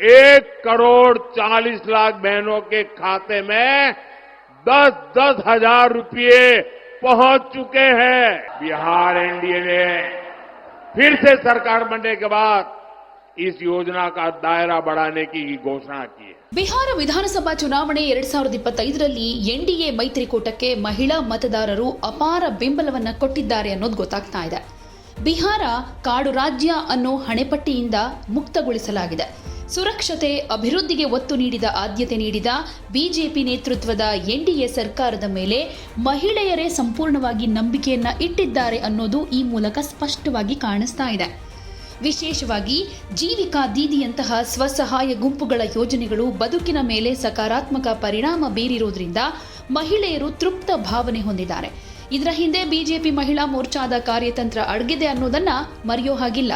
एक करोड़ चालीस लाख बहनों के खाते में दस दस हजार रुपये पहुंच चुके हैं बिहार एनडीए ने फिर से सरकार बनने के बाद इस योजना का दायरा बढ़ाने की घोषणा की है ಬಿಹಾರ ವಿಧಾನಸಭಾ ಚುನಾವಣೆ ಎರಡ್ ಸಾವಿರದ ಇಪ್ಪತ್ತೈದರಲ್ಲಿ ಎನ್ಡಿಎ ಮೈತ್ರಿಕೂಟಕ್ಕೆ ಮಹಿಳಾ ಮತದಾರರು ಅಪಾರ ಬೆಂಬಲವನ್ನ ಕೊಟ್ಟಿದ್ದಾರೆ ಅನ್ನೋದು ಗೊತ್ತಾಗ್ತಾ ಇದೆ ಬಿಹಾರ ಕಾಡು ರಾಜ್ಯ ಅನ್ನೋ ಹಣೆಪಟ್ಟಿಯಿಂದ ಮುಕ್ತಗೊಳಿಸಲಾಗಿದೆ ಸುರಕ್ಷತೆ, ಅಭಿವೃದ್ಧಿಗೆ ಒತ್ತು ನೀಡಿದ ಆದ್ಯತೆ ನೀಡಿದ ಬಿಜೆಪಿ ನೇತೃತ್ವದ ಎನ್ಡಿಎ ಸರ್ಕಾರದ ಮೇಲೆ ಮಹಿಳೆಯರೇ ಸಂಪೂರ್ಣವಾಗಿ ನಂಬಿಕೆಯನ್ನ ಇಟ್ಟಿದ್ದಾರೆ ಅನ್ನೋದು ಈ ಮೂಲಕ ಸ್ಪಷ್ಟವಾಗಿ ಕಾಣಿಸ್ತಾ ಇದೆ. ವಿಶೇಷವಾಗಿ ಜೀವಿಕಾ ದೀದಿಯಂತಹ ಸ್ವಸಹಾಯ ಗುಂಪುಗಳ ಯೋಜನೆಗಳು ಬದುಕಿನ ಮೇಲೆ ಸಕಾರಾತ್ಮಕ ಪರಿಣಾಮ ಬೀರಿರೋದ್ರಿಂದ ಮಹಿಳೆಯರು ತೃಪ್ತ ಭಾವನೆ ಹೊಂದಿದ್ದಾರೆ. ಇದರ ಹಿಂದೆ ಬಿಜೆಪಿ ಮಹಿಳಾ ಮೋರ್ಚಾದ ಕಾರ್ಯತಂತ್ರ ಅಡಗಿದೆ ಅನ್ನೋದನ್ನ ಮರೆಯೋ ಹಾಗಿಲ್ಲ.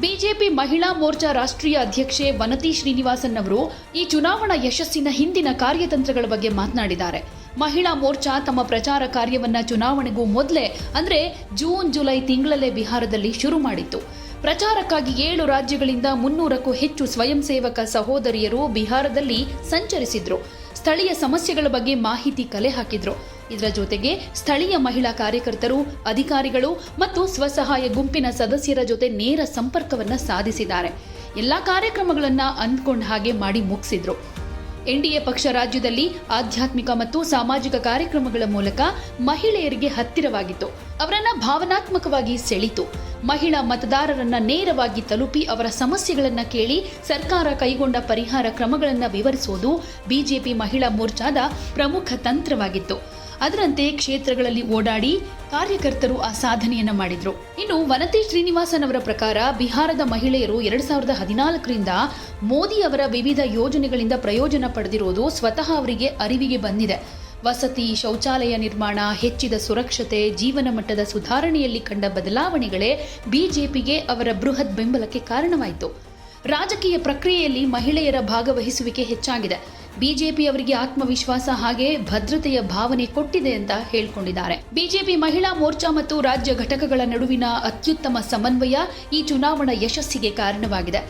ಬಿಜೆಪಿ ಮಹಿಳಾ ಮೋರ್ಚಾ ರಾಷ್ಟ್ರೀಯ ಅಧ್ಯಕ್ಷೆ ವನತಿ ಶ್ರೀನಿವಾಸನ್ ಅವರು ಈ ಚುನಾವಣಾ ಯಶಸ್ಸಿನ ಹಿಂದಿನ ಕಾರ್ಯತಂತ್ರಗಳ ಬಗ್ಗೆ ಮಾತನಾಡಿದ್ದಾರೆ. ಮಹಿಳಾ ಮೋರ್ಚಾ ತಮ್ಮ ಪ್ರಚಾರ ಕಾರ್ಯವನ್ನ ಚುನಾವಣೆಗೂ ಮೊದಲೇ, ಅಂದ್ರೆ ಜೂನ್, ಜುಲೈ ತಿಂಗಳಲ್ಲೇ ಬಿಹಾರದಲ್ಲಿ ಶುರು ಮಾಡಿತ್ತು. ಪ್ರಚಾರಕ್ಕಾಗಿ ಏಳು ರಾಜ್ಯಗಳಿಂದ ಮುನ್ನೂರಕ್ಕೂ ಹೆಚ್ಚು ಸ್ವಯಂ ಸೇವಕ ಸಹೋದರಿಯರು ಬಿಹಾರದಲ್ಲಿ ಸಂಚರಿಸಿದ್ರು. ಸ್ಥಳೀಯ ಸಮಸ್ಯೆಗಳ ಬಗ್ಗೆ ಮಾಹಿತಿ ಕಲೆ ಹಾಕಿದ್ರು. ಇದರ ಜೊತೆಗೆ ಸ್ಥಳೀಯ ಮಹಿಳಾ ಕಾರ್ಯಕರ್ತರು, ಅಧಿಕಾರಿಗಳು ಮತ್ತು ಸ್ವಸಹಾಯ ಗುಂಪಿನ ಸದಸ್ಯರ ಜೊತೆ ನೇರ ಸಂಪರ್ಕವನ್ನ ಸಾಧಿಸಿದ್ದಾರೆ. ಎಲ್ಲಾ ಕಾರ್ಯಕ್ರಮಗಳನ್ನು ಅಂದ್ಕೊಂಡ ಹಾಗೆ ಮಾಡಿ ಮುಗಿಸಿದ್ರು. ಎನ್ಡಿಎ ಪಕ್ಷ ರಾಜ್ಯದಲ್ಲಿ ಆಧ್ಯಾತ್ಮಿಕ ಮತ್ತು ಸಾಮಾಜಿಕ ಕಾರ್ಯಕ್ರಮಗಳ ಮೂಲಕ ಮಹಿಳೆಯರಿಗೆ ಹತ್ತಿರವಾಗಿತ್ತು. ಅವರನ್ನ ಭಾವನಾತ್ಮಕವಾಗಿ ಸೆಳಿತು. ಮಹಿಳಾ ಮತದಾರರನ್ನ ನೇರವಾಗಿ ತಲುಪಿ ಅವರ ಸಮಸ್ಯೆಗಳನ್ನ ಕೇಳಿ ಸರ್ಕಾರ ಕೈಗೊಂಡ ಪರಿಹಾರ ಕ್ರಮಗಳನ್ನು ವಿವರಿಸುವುದು ಬಿಜೆಪಿ ಮಹಿಳಾ ಮೋರ್ಚಾದ ಪ್ರಮುಖ ತಂತ್ರವಾಗಿತ್ತು. ಅದರಂತೆ ಕ್ಷೇತ್ರಗಳಲ್ಲಿ ಓಡಾಡಿ ಕಾರ್ಯಕರ್ತರು ಆ ಸಾಧನೆಯನ್ನ ಮಾಡಿದ್ರು. ಇನ್ನು ವನತಿ ಶ್ರೀನಿವಾಸನ್ ಅವರ ಪ್ರಕಾರ ಬಿಹಾರದ ಮಹಿಳೆಯರು ಎರಡ್ ಸಾವಿರದ ಹದಿನಾಲ್ಕರಿಂದ ಮೋದಿ ಅವರ ವಿವಿಧ ಯೋಜನೆಗಳಿಂದ ಪ್ರಯೋಜನ ಪಡೆದಿರೋದು ಸ್ವತಃ ಅವರಿಗೆ ಅರಿವಿಗೆ ಬಂದಿದೆ. ವಸತಿ, ಶೌಚಾಲಯ ನಿರ್ಮಾಣ, ಹೆಚ್ಚಿದ ಸುರಕ್ಷತೆ, ಜೀವನ ಮಟ್ಟದ ಸುಧಾರಣೆಯಲ್ಲಿ ಕಂಡ ಬದಲಾವಣೆಗಳೇ ಬಿಜೆಪಿಗೆ ಅವರ ಬೃಹತ್ ಬೆಂಬಲಕ್ಕೆ ಕಾರಣವಾಯಿತು. ರಾಜಕೀಯ ಪ್ರಕ್ರಿಯೆಯಲ್ಲಿ ಮಹಿಳೆಯರ ಭಾಗವಹಿಸುವಿಕೆ ಹೆಚ್ಚಾಗಿದೆ. ಬಿಜೆಪಿ ಅವರಿಗೆ ಆತ್ಮವಿಶ್ವಾಸ ಹಾಗೆ ಭದ್ರತೆಯ ಭಾವನೆ ಕೊಟ್ಟಿದೆ ಅಂತ ಹೇಳಿಕೊಂಡಿದ್ದಾರೆ. ಬಿಜೆಪಿ ಮಹಿಳಾ ಮೋರ್ಚಾ ಮತ್ತು ರಾಜ್ಯ ಘಟಕಗಳ ನಡುವಿನ ಅತ್ಯುತ್ತಮ ಸಮನ್ವಯ ಈ ಚುನಾವಣಾ ಯಶಸ್ಸಿಗೆ ಕಾರಣವಾಗಿದೆ.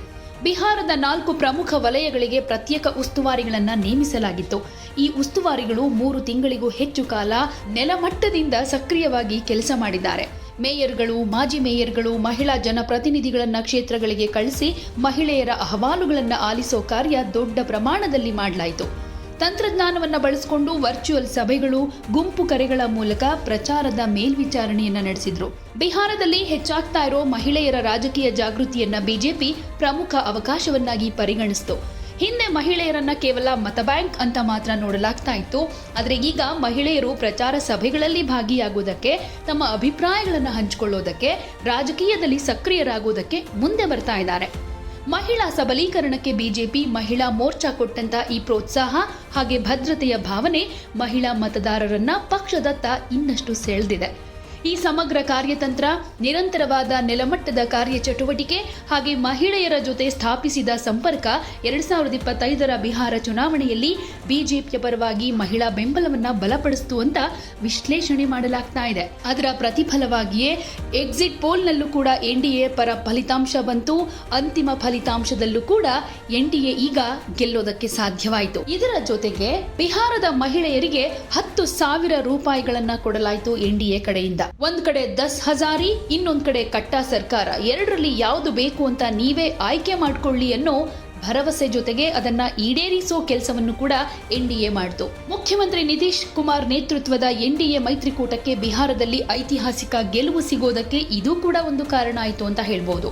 ಬಿಹಾರದ ನಾಲ್ಕು ಪ್ರಮುಖ ವಲಯಗಳಿಗೆ ಪ್ರತ್ಯೇಕ ಉಸ್ತುವಾರಿಗಳನ್ನು ನೇಮಿಸಲಾಗಿತ್ತು. ಈ ಉಸ್ತುವಾರಿಗಳು ಮೂರು ತಿಂಗಳಿಗೂ ಹೆಚ್ಚು ಕಾಲ ನೆಲಮಟ್ಟದಿಂದ ಸಕ್ರಿಯವಾಗಿ ಕೆಲಸ ಮಾಡಿದ್ದಾರೆ. ಮೇಯರ್ಗಳು, ಮಾಜಿ ಮೇಯರ್ಗಳು, ಮಹಿಳಾ ಜನಪ್ರತಿನಿಧಿಗಳನ್ನ ಕ್ಷೇತ್ರಗಳಿಗೆ ಕಳಿಸಿ ಮಹಿಳೆಯರ ಅಹವಾಲುಗಳನ್ನು ಆಲಿಸೋ ಕಾರ್ಯ ದೊಡ್ಡ ಪ್ರಮಾಣದಲ್ಲಿ ಮಾಡಲಾಯಿತು. ತಂತ್ರಜ್ಞಾನವನ್ನು ಬಳಸಿಕೊಂಡು ವರ್ಚುವಲ್ ಸಭೆಗಳು, ಗುಂಪು ಕರೆಗಳ ಮೂಲಕ ಪ್ರಚಾರದ ಮೇಲ್ವಿಚಾರಣೆಯನ್ನು ನಡೆಸಿದ್ರು. ಬಿಹಾರದಲ್ಲಿ ಹೆಚ್ಚಾಗ್ತಾ ಇರೋ ಮಹಿಳೆಯರ ರಾಜಕೀಯ ಜಾಗೃತಿಯನ್ನ ಬಿಜೆಪಿ ಪ್ರಮುಖ ಅವಕಾಶವನ್ನಾಗಿ ಪರಿಗಣಿಸಿತು. ಹಿಂದೆ ಮಹಿಳೆಯರನ್ನ ಕೇವಲ ಮತಬ್ಯಾಂಕ್ ಅಂತ ಮಾತ್ರ ನೋಡಲಾಗ್ತಾ ಇತ್ತು. ಆದರೆ ಈಗ ಮಹಿಳೆಯರು ಪ್ರಚಾರ ಸಭೆಗಳಲ್ಲಿ ಭಾಗಿಯಾಗುವುದಕ್ಕೆ, ತಮ್ಮ ಅಭಿಪ್ರಾಯಗಳನ್ನು ಹಂಚಿಕೊಳ್ಳೋದಕ್ಕೆ, ರಾಜಕೀಯದಲ್ಲಿ ಸಕ್ರಿಯರಾಗುವುದಕ್ಕೆ ಮುಂದೆ ಬರ್ತಾ ಇದ್ದಾರೆ. ಮಹಿಳಾ ಸಬಲೀಕರಣಕ್ಕೆ ಬಿಜೆಪಿ ಮಹಿಳಾ ಮೋರ್ಚಾ ಕೊಟ್ಟಂತ ಈ ಪ್ರೋತ್ಸಾಹ ಹಾಗೆ ಭದ್ರತೆಯ ಭಾವನೆ ಮಹಿಳಾ ಮತದಾರರನ್ನ ಪಕ್ಷದತ್ತ ಇನ್ನಷ್ಟು ಸೆಳೆದಿದೆ. ಈ ಸಮಗ್ರ ಕಾರ್ಯತಂತ್ರ, ನಿರಂತರವಾದ ನೆಲಮಟ್ಟದ ಕಾರ್ಯಚಟುವಟಿಕೆ ಹಾಗೆ ಮಹಿಳೆಯರ ಜೊತೆ ಸ್ಥಾಪಿಸಿದ ಸಂಪರ್ಕ ಎರಡ್ ಸಾವಿರದ ಇಪ್ಪತ್ತೈದರ ಬಿಹಾರ ಚುನಾವಣೆಯಲ್ಲಿ ಬಿಜೆಪಿಯ ಪರವಾಗಿ ಮಹಿಳಾ ಬೆಂಬಲವನ್ನು ಬಲಪಡಿಸಿತು ಅಂತ ವಿಶ್ಲೇಷಣೆ ಮಾಡಲಾಗ್ತಾ ಇದೆ. ಅದರ ಪ್ರತಿಫಲವಾಗಿಯೇ ಎಕ್ಸಿಟ್ ಪೋಲ್ನಲ್ಲೂ ಕೂಡ ಎನ್ಡಿಎ ಪರ ಫಲಿತಾಂಶ ಬಂತು. ಅಂತಿಮ ಫಲಿತಾಂಶದಲ್ಲೂ ಕೂಡ ಎನ್ಡಿಎ ಈಗ ಗೆಲ್ಲೋದಕ್ಕೆ ಸಾಧ್ಯವಾಯಿತು. ಇದರ ಜೊತೆಗೆ ಬಿಹಾರದ ಮಹಿಳೆಯರಿಗೆ ಹತ್ತು ಸಾವಿರ ರೂಪಾಯಿಗಳನ್ನು ಕೊಡಲಾಯಿತು ಎನ್ಡಿಎ ಕಡೆಯಿಂದ. ಒಂದ್ ಕಡೆ ದಸ್ ಹಜಾರಿ, ಇನ್ನೊಂದ್ ಕಡೆ ಕಟ್ಟಾ ಸರ್ಕಾರ. ಎರಡರಲ್ಲಿ ಯಾವುದು ಬೇಕು ಅಂತ ನೀವೇ ಆಯ್ಕೆ ಮಾಡ್ಕೊಳ್ಳಿ ಅನ್ನೋ ಭರವಸೆ ಜೊತೆಗೆ ಅದನ್ನ ಈಡೇರಿಸೋ ಕೆಲಸವನ್ನು ಕೂಡ ಎನ್ಡಿಎ ಮಾಡಿತು. ಮುಖ್ಯಮಂತ್ರಿ ನಿತೀಶ್ ಕುಮಾರ್ ನೇತೃತ್ವದ ಎನ್ಡಿಎ ಮೈತ್ರಿಕೂಟಕ್ಕೆ ಬಿಹಾರದಲ್ಲಿ ಐತಿಹಾಸಿಕ ಗೆಲುವು ಸಿಗೋದಕ್ಕೆ ಇದು ಕೂಡ ಒಂದು ಕಾರಣ ಆಯಿತು ಅಂತ ಹೇಳ್ಬೋದು.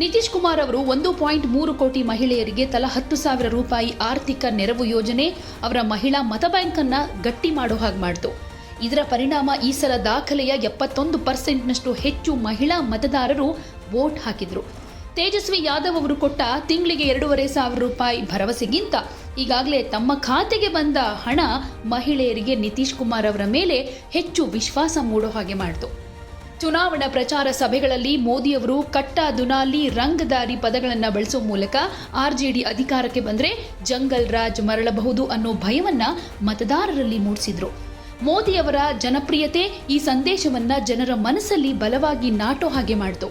ನಿತೀಶ್ ಕುಮಾರ್ ಅವರು ಒಂದು ಪಾಯಿಂಟ್ ಮೂರು ಕೋಟಿ ಮಹಿಳೆಯರಿಗೆ ತಲಾ ಹತ್ತು ಸಾವಿರ ರೂಪಾಯಿ ಆರ್ಥಿಕ ನೆರವು ಯೋಜನೆ ಅವರ ಮಹಿಳಾ ಮತಬ್ಯಾಂಕ್ ಅನ್ನ ಗಟ್ಟಿ ಮಾಡೋ ಹಾಗೆ ಮಾಡಿತು. ಇದರ ಪರಿಣಾಮ ಈ ಸಲ ದಾಖಲೆಯ ಎಪ್ಪತ್ತೊಂದು ಪರ್ಸೆಂಟ್ನಷ್ಟು ಹೆಚ್ಚು ಮಹಿಳಾ ಮತದಾರರು ವೋಟ್ ಹಾಕಿದರು. ತೇಜಸ್ವಿ ಯಾದವ್ ಅವರು ಕೊಟ್ಟ ತಿಂಗಳಿಗೆ ಎರಡೂವರೆ ಸಾವಿರ ರೂಪಾಯಿ ಭರವಸೆಗಿಂತ ಈಗಾಗಲೇ ತಮ್ಮ ಖಾತೆಗೆ ಬಂದ ಹಣ ಮಹಿಳೆಯರಿಗೆ ನಿತೀಶ್ ಕುಮಾರ್ ಅವರ ಮೇಲೆ ಹೆಚ್ಚು ವಿಶ್ವಾಸ ಮೂಡೋ ಹಾಗೆ ಮಾಡಿತು. ಚುನಾವಣಾ ಪ್ರಚಾರ ಸಭೆಗಳಲ್ಲಿ ಮೋದಿ ಅವರು ಕಟ್ಟ ದುನಾಲಿ ರಂಗದಾರಿ ಪದಗಳನ್ನು ಬಳಸೋ ಮೂಲಕ ಆರ್ಜೆಡಿ ಅಧಿಕಾರಕ್ಕೆ ಬಂದರೆ ಜಂಗಲ್ ರಾಜ್ ಮರಳಬಹುದು ಅನ್ನೋ ಭಯವನ್ನು ಮತದಾರರಲ್ಲಿ ಮೂಡಿಸಿದ್ರು. ಮೋದಿ ಅವರ ಜನಪ್ರಿಯತೆ ಈ ಸಂದೇಶವನ್ನ ಜನರ ಮನಸ್ಸಲ್ಲಿ ಬಲವಾಗಿ ನಾಟೋ ಹಾಗೆ ಮಾಡಿತು.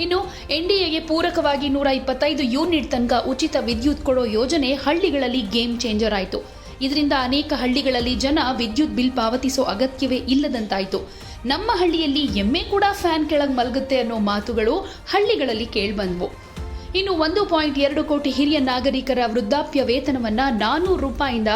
ಇನ್ನು ಎನ್ಡಿಎಗೆ ಪೂರಕವಾಗಿ ನೂರ ಇಪ್ಪತ್ತೈದು ಯೂನಿಟ್ ತನಕ ಉಚಿತ ವಿದ್ಯುತ್ ಕೊಡೋ ಯೋಜನೆ ಹಳ್ಳಿಗಳಲ್ಲಿ ಗೇಮ್ ಚೇಂಜರ್ ಆಯಿತು. ಇದರಿಂದ ಅನೇಕ ಹಳ್ಳಿಗಳಲ್ಲಿ ಜನ ವಿದ್ಯುತ್ ಬಿಲ್ ಪಾವತಿಸೋ ಅಗತ್ಯವೇ ಇಲ್ಲದಂತಾಯಿತು. ನಮ್ಮ ಹಳ್ಳಿಯಲ್ಲಿ ಎಮ್ಮೆ ಕೂಡ ಫ್ಯಾನ್ ಕೆಳಗೆ ಮಲಗುತ್ತೆ ಅನ್ನೋ ಮಾತುಗಳು ಹಳ್ಳಿಗಳಲ್ಲಿ ಕೇಳಿಬಂದವು. ಇನ್ನು ಒಂದು ಪಾಯಿಂಟ್ ಎರಡು ಕೋಟಿ ಹಿರಿಯ ನಾಗರಿಕರ ವೃದ್ಧಾಪ್ಯ ವೇತನವನ್ನು ನಾನೂರು ರೂಪಾಯಿಂದ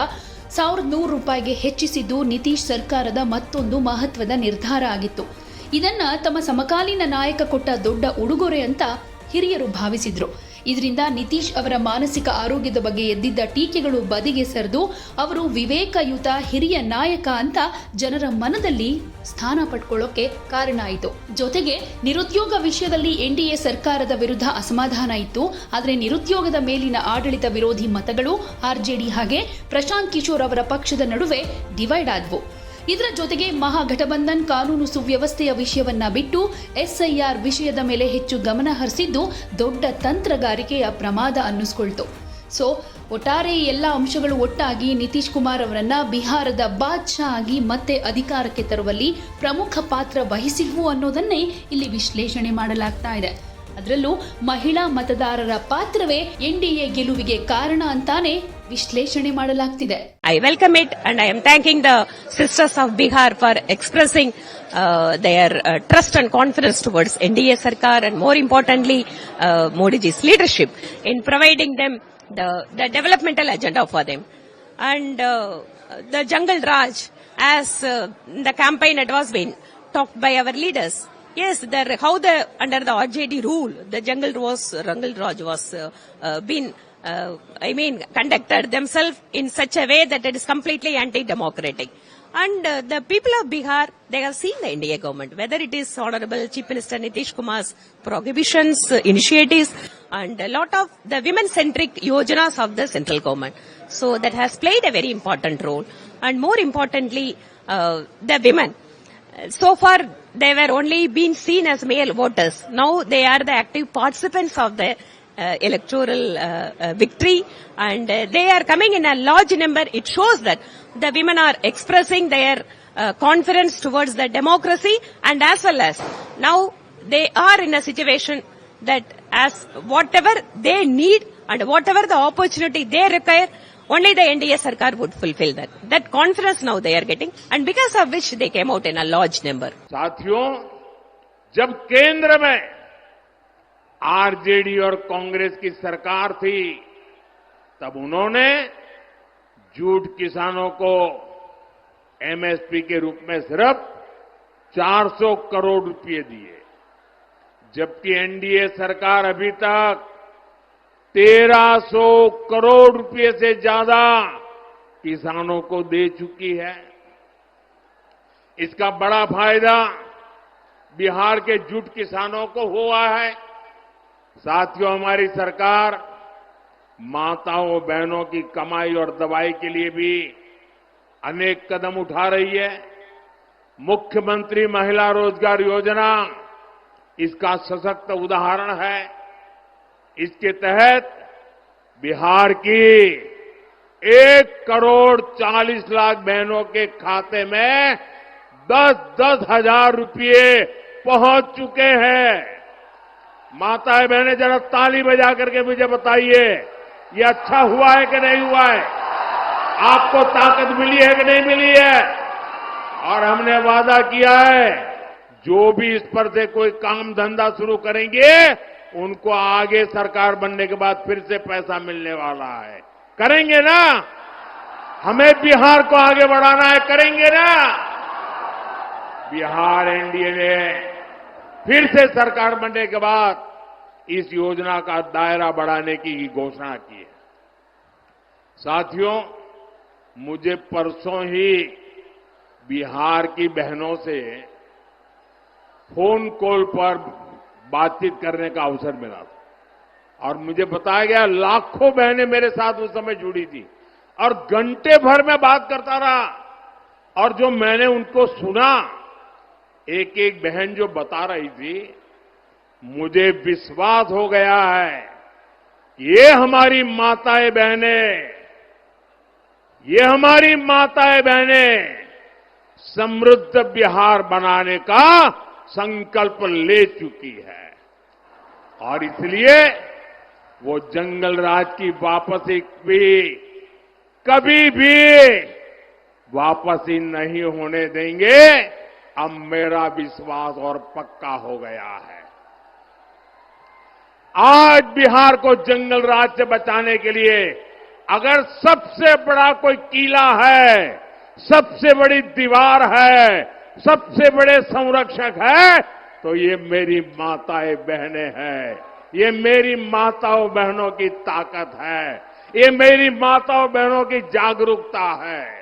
ಸಾವಿರದ ನೂರು ರೂಪಾಯಿಗೆ ಹೆಚ್ಚಿಸಿದ್ದು ನಿತೀಶ್ ಸರ್ಕಾರದ ಮತ್ತೊಂದು ಮಹತ್ವದ ನಿರ್ಧಾರ ಆಗಿತ್ತು. ಇದನ್ನ ತಮ್ಮ ಸಮಕಾಲೀನ ನಾಯಕ ಕೊಟ್ಟ ದೊಡ್ಡ ಉಡುಗೊರೆ ಅಂತ ಹಿರಿಯರು ಭಾವಿಸಿದ್ರು. ಇದರಿಂದ ನಿತೀಶ್ ಅವರ ಮಾನಸಿಕ ಆರೋಗ್ಯದ ಬಗ್ಗೆ ಎದ್ದಿದ್ದ ಟೀಕೆಗಳು ಬದಿಗೆ ಸರಿದು ಅವರು ವಿವೇಕಯುತ ಹಿರಿಯ ನಾಯಕ ಅಂತ ಜನರ ಮನದಲ್ಲಿ ಸ್ಥಾನ ಪಡ್ಕೊಳ್ಳೋಕೆ ಕಾರಣ ಆಯಿತು. ಜೊತೆಗೆ ನಿರುದ್ಯೋಗ ವಿಷಯದಲ್ಲಿ ಎನ್ಡಿಎ ಸರ್ಕಾರದ ವಿರುದ್ಧ ಅಸಮಾಧಾನ ಇತ್ತು. ಆದರೆ ನಿರುದ್ಯೋಗದ ಮೇಲಿನ ಆಡಳಿತ ವಿರೋಧಿ ಮತಗಳು ಆರ್ಜೆಡಿ ಹಾಗೆ ಪ್ರಶಾಂತ್ ಕಿಶೋರ್ ಅವರ ಪಕ್ಷದ ನಡುವೆ ಡಿವೈಡ್ ಆದ್ವು. ಇದರ ಜೊತೆಗೆ ಮಹಾಗಠಬಂಧನ್ ಕಾನೂನು ಸುವ್ಯವಸ್ಥೆಯ ವಿಷಯವನ್ನ ಬಿಟ್ಟು ಎಸ್ಐಆರ್ ವಿಷಯದ ಮೇಲೆ ಹೆಚ್ಚು ಗಮನ ಹರಿಸಿದ್ದು ದೊಡ್ಡ ತಂತ್ರಗಾರಿಕೆಯ ಪ್ರಮಾದ ಅನ್ನಿಸ್ಕೊಳ್ತು. ಸೊ, ಒಟ್ಟಾರೆ ಈ ಎಲ್ಲ ಅಂಶಗಳು ಒಟ್ಟಾಗಿ ನಿತೀಶ್ ಕುಮಾರ್ ಅವರನ್ನ ಬಿಹಾರದ ಬಾದ್ಶಾ ಆಗಿ ಮತ್ತೆ ಅಧಿಕಾರಕ್ಕೆ ತರುವಲ್ಲಿ ಪ್ರಮುಖ ಪಾತ್ರ ವಹಿಸಿವು ಅನ್ನೋದನ್ನೇ ಇಲ್ಲಿ ವಿಶ್ಲೇಷಣೆ ಮಾಡಲಾಗ್ತಾ ಇದೆ. ಅದರಲ್ಲೂ ಮಹಿಳಾ ಮತದಾರರ ಪಾತ್ರವೇ ಎನ್ಡಿಎ ಗೆಲುವಿಗೆ ಕಾರಣ ಅಂತಾನೆ ವಿಶ್ಲೇಷಣೆ ಮಾಡಲಾಗ್ತಿದೆ I welcome it and I am thanking the sisters of Bihar for expressing uh, their uh, trust and confidence towards NDA Sarkar and more importantly uh, Modi ji's leadership in providing them the, the developmental agenda for them. And uh, the Jungle Raj as uh, the campaign it was been talked by our leaders. Yes, the, how the under the RJD rule, the jungle was Rangal Raj was uh, uh, been, uh, I mean, conducted themselves in such a way that it is completely anti-democratic. And uh, the people of Bihar, they have seen the India government, whether it is Honorable Chief Minister Nitish Kumar's prohibitions, uh, initiatives, and a lot of the women-centric yojanas of the central government. So that has played a very important role. And more importantly, uh, the women. So far, they were only being seen as male voters. Now they are the active participants of the electoral uh, uh, victory and uh, they are coming in a large number. It shows that the women are expressing their uh, confidence towards the democracy and as well as now they are in a situation that as whatever they need and whatever the opportunity they require, only the NDA Sarkar would fulfill that. That confidence now they are getting and because of which they came out in a large number. साथियों जब केंद्र में RJD और कांग्रेस की सरकार थी, तब उन्होंने जूट किसानों को एमएसपी के रूप में सिर्फ़ 400 करोड़ रुपए दिए, जबकि एनडीए सरकार अभी तक 1300 करोड़ रुपए से ज़्यादा किसानों को दे चुकी है। इसका बड़ा फ़ायदा बिहार के जुट किसानों को हुआ है। साथियों, हमारी सरकार माताओं, बहनों की कमाई और दवाई के लिए भी अनेक कदम उठा रही है। मुख्यमंत्री महिला रोज़गार योजना इसका सशक्त उदाहरण है। इसके तहत बिहार की एक करोड़ चालीस लाख बहनों के खाते में दस दस हज़ार रुपये पहुँच चुके हैं। माताएँ बहनें जरा ताली बजा करके मुझे बताइए, ये अच्छा हुआ है कि नहीं हुआ है? आपको ताकत मिली है कि नहीं मिली है? और हमने वादा किया है, जो भी इस पर से कोई काम धंधा शुरू करेंगे, उनको आगे सरकार बनने के बाद फिर से पैसा मिलने वाला है। करेंगे ना? हमें बिहार को आगे बढ़ाना है, करेंगे ना? बिहार एनडीए ने फिर से सरकार बनने के बाद इस योजना का दायरा बढ़ाने की घोषणा की है। साथियों, मुझे परसों ही बिहार की बहनों से फ़ोन कॉल पर बातचीत करने का अवसर मिला था। और मुझे बताया गया, लाखों बहनें मेरे साथ उस समय जुड़ी थी और घंटे भर में बात करता रहा और जो मैंने उनको सुना एक एक बहन जो बता रही थी, मुझे विश्वास हो गया है, ये हमारी माताएँ बहनें, ये हमारी माताएँ बहनें, समृद्ध बिहार बनाने का संकल्प ले चुकी है। और इसलिए वो जंगल राज की वापसी भी कभी भी वापसी नहीं होने देंगे। अब मेरा विश्वास और पक्का हो गया है। आज बिहार को जंगल राज से बचाने के लिए अगर सबसे बड़ा कोई किला है, सबसे बड़ी दीवार है, सबसे बड़े संरक्षक है तो ये मेरी माताएँ बहनें हैं। ये मेरी माताओं बहनों की ताकत है। ये मेरी माताओं बहनों की जागरूकता है।